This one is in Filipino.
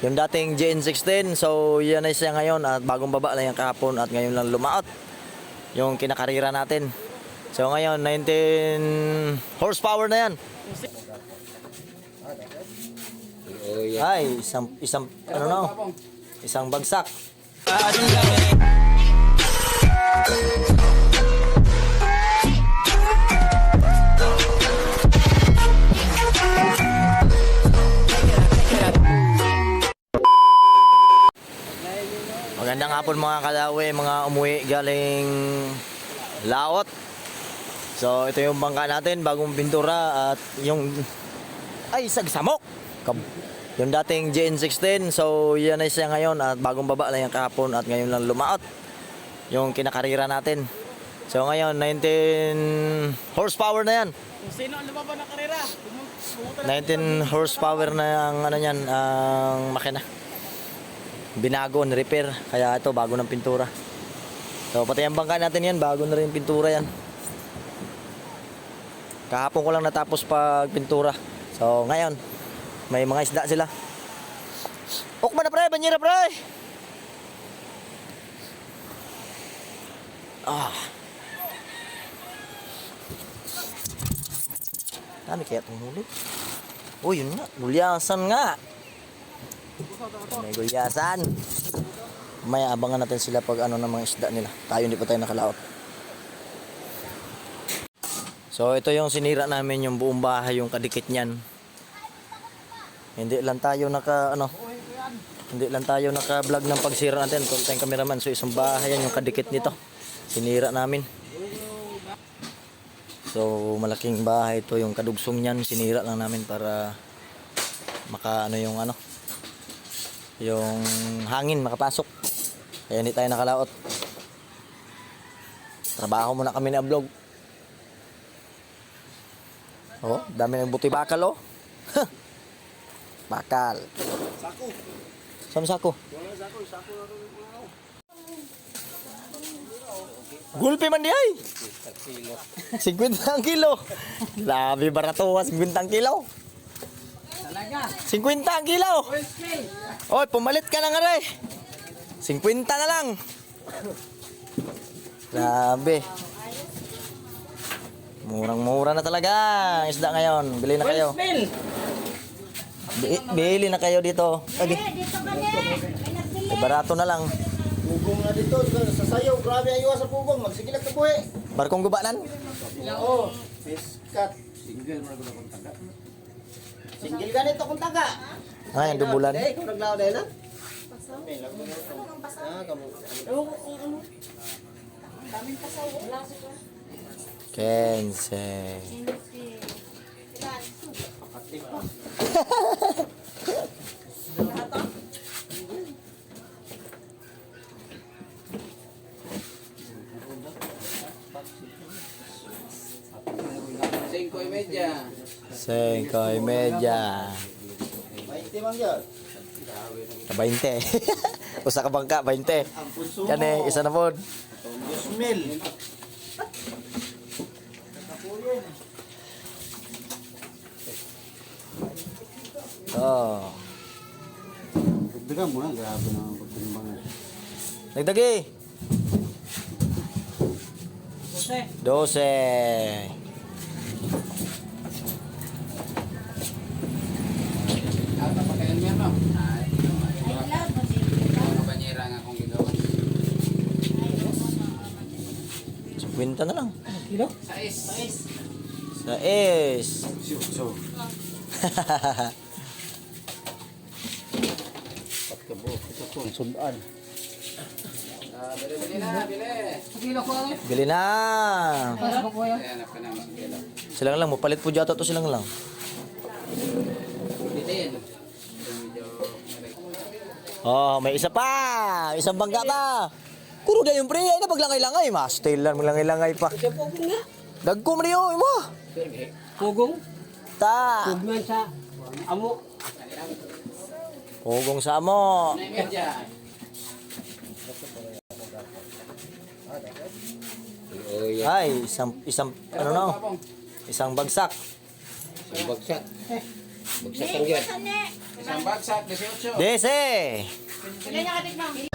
Yung dating GN16, so yan na siya ngayon at bagong baba na yung kahapon at ngayon lang lumaot yung kinakarira natin. So ngayon, 19 horsepower na yan. Ay, isang, isang, ano no? Isang bagsak. Magandang hapon mga kalawi, mga umuwi galing laot. So ito yung bangka natin, bagong pintura at yung ay sagsamok. Yung dating GN16, so yan na siya ngayon at bagong baba na yung kahapon at ngayon lang lumaot yung kinakarira natin. So ngayon, 19 horsepower na yan. Sino ang lumaban ng karera, pumu- pumunta 19 horsepower na ang ano yan, ang makina. Binago, repair. Kaya ito, bago ng pintura. So, pati ang bangka natin yan, bago na rin pintura yan. Kahapon ko lang natapos pag pintura. So, ngayon, may mga isda sila. Ukma na pre, banyera pre! Ah. Dami kaya itong huli. Oh, yun nga. Gulyasan nga. May gulyasan. May abangan natin sila pag ano ng mga isda nila. Tayo hindi pa tayo nakalaot. So, ito yung sinira namin yung buong bahay, yung kadikit niyan. Hindi lang tayo naka, ano, hindi lang tayo naka-vlog ng pagsira natin. Kung tayong cameraman, so isang bahay yan yung kadikit nito. Sinira namin. So, malaking bahay ito, yung kadugsong niyan, sinira lang namin para maka ano yung ano, yung hangin makapasok. Kaya hindi tayo nakalaot. Trabaho muna kami na vlog. Oh, dami ng buti bakal oh. bakal. Sako. Saan sako? Wala sako, sako na rin ako. Gulpi man di ay. 50 ang kilo. Grabe barato, 50 ang kilo. Talaga. 50 ang kilo. Oy, pumalit ka na nga rin. 50 na lang. Grabe. Murang-mura na talaga ang isda ngayon. Bili na kayo. Bi- bili na kayo dito. Na. May nagbili. Barato na lang. Pugong na dito, sa sayaw, grabe ayaw sa pugong, magsigilat ka po eh. Barkong gubanan. Oo, piskat. Single mo na ko taga. Singgil ganito kung taga. Ay, ang dubulan. Eh, ikaw naglaw na yun ha? May lang mo ito. Ah, kamu. Kense. Cinco y media. Cinco y media. May timang yun. 20. Usa ka bangka, 20. Ang punso Yan eh, isa na po. Dos mil. Oh. Dagdagan mo na, grabe na ang pagtimbangan. Nagdagi. Jose. 12. Ata pa kayo niya no? Ay, Ay, loud mo siya. mga banyera nga kong gigawan. 50 na lang. Kilo? Sais. Sais. Sa is. So, Pat ka bo, ito po, ang sundan. Ah, bili-bili na, bili. Bili na. Kilo. Silang lang, mapalit po dyan to silang lang. Oh, may isa pa. Isang bangka pa. Kuro na yung pre, ay na paglangay-langay. Mas, tail lang, maglangay-langay pa. Dagko mo niyo, mo. Pugong, Ta. pugman sa amo. Pugong sa mo. Una y media. Ay, isang, isang, ano no? Isang bagsak. Ang bagsak. Bagsak ang yan. Isang bagsak, 18. Dese! Ilan niya katikmang?